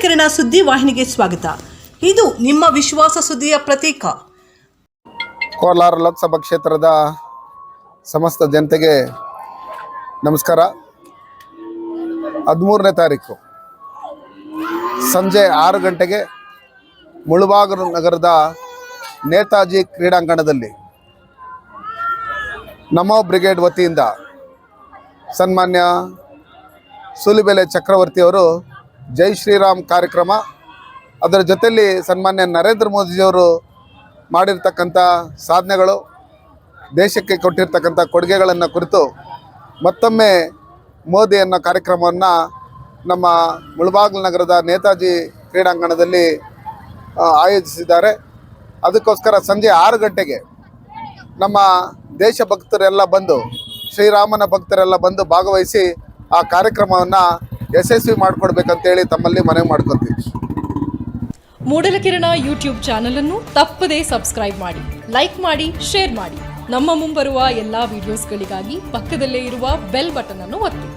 ಮೂಡಲಕೆರೆನ ಸುದ್ದಿ ವಾಹಿನಿಗೆ ಸ್ವಾಗತ. ಇದು ನಿಮ್ಮ ವಿಶ್ವಾಸ ಸುದ್ದಿಯ ಪ್ರತೀಕ. ಕೋಲಾರ ಲೋಕಸಭಾ ಕ್ಷೇತ್ರದ ಸಮಸ್ತ ಜನತೆಗೆ ನಮಸ್ಕಾರ. ಹದಿಮೂರನೇ ತಾರೀಕು ಸಂಜೆ ಆರು ಗಂಟೆಗೆ ಮುಳುಬಾಗಿಲು ನಗರದ ನೇತಾಜಿ ಕ್ರೀಡಾಂಗಣದಲ್ಲಿ ನಮೋ ಬ್ರಿಗೇಡ್ ವತಿಯಿಂದ ಸನ್ಮಾನ್ಯ ಸೂಲಿಬೆಲೆ ಚಕ್ರವರ್ತಿಯವರು ಜೈ ಶ್ರೀರಾಮ್ ಕಾರ್ಯಕ್ರಮ. ಅದರ ಜೊತೆಯಲ್ಲಿ ಸನ್ಮಾನ್ಯ ನರೇಂದ್ರ ಮೋದಿಜಿಯವರು ಮಾಡಿರ್ತಕ್ಕಂಥ ಸಾಧನೆಗಳು, ದೇಶಕ್ಕೆ ಕೊಟ್ಟಿರ್ತಕ್ಕಂಥ ಕೊಡುಗೆಗಳನ್ನು ಕುರಿತು ಮತ್ತೊಮ್ಮೆ ಮೋದಿ ಅನ್ನೋ ಕಾರ್ಯಕ್ರಮವನ್ನು ನಮ್ಮ ಮುಳಬಾಗಿಲು ನಗರದ ನೇತಾಜಿ ಕ್ರೀಡಾಂಗಣದಲ್ಲಿ ಆಯೋಜಿಸಿದ್ದಾರೆ. ಅದಕ್ಕೋಸ್ಕರ ಸಂಜೆ ಆರು ಗಂಟೆಗೆ ನಮ್ಮ ದೇಶಭಕ್ತರೆಲ್ಲ ಬಂದು, ಶ್ರೀರಾಮನ ಭಕ್ತರೆಲ್ಲ ಬಂದು ಭಾಗವಹಿಸಿ ಆ ಕಾರ್ಯಕ್ರಮವನ್ನು ಯಶಸ್ವಿ ಮಾಡಿಕೊಡ್ಬೇಕಂತೇಳಿ ತಮ್ಮಲ್ಲಿ ಮನವಿ ಮಾಡ್ಕೊತೀವಿ. ಮೂಡಲಕಿರಣ ಯೂಟ್ಯೂಬ್ ಚಾನಲ್ ಅನ್ನು ತಪ್ಪದೇ ಸಬ್ಸ್ಕ್ರೈಬ್ ಮಾಡಿ, ಲೈಕ್ ಮಾಡಿ, ಶೇರ್ ಮಾಡಿ. ನಮ್ಮ ಮುಂಬರುವ ಎಲ್ಲಾ ವಿಡಿಯೋಸ್ಗಳಿಗಾಗಿ ಪಕ್ಕದಲ್ಲೇ ಇರುವ ಬೆಲ್ ಬಟನ್ ಅನ್ನು ಒತ್ತಿ.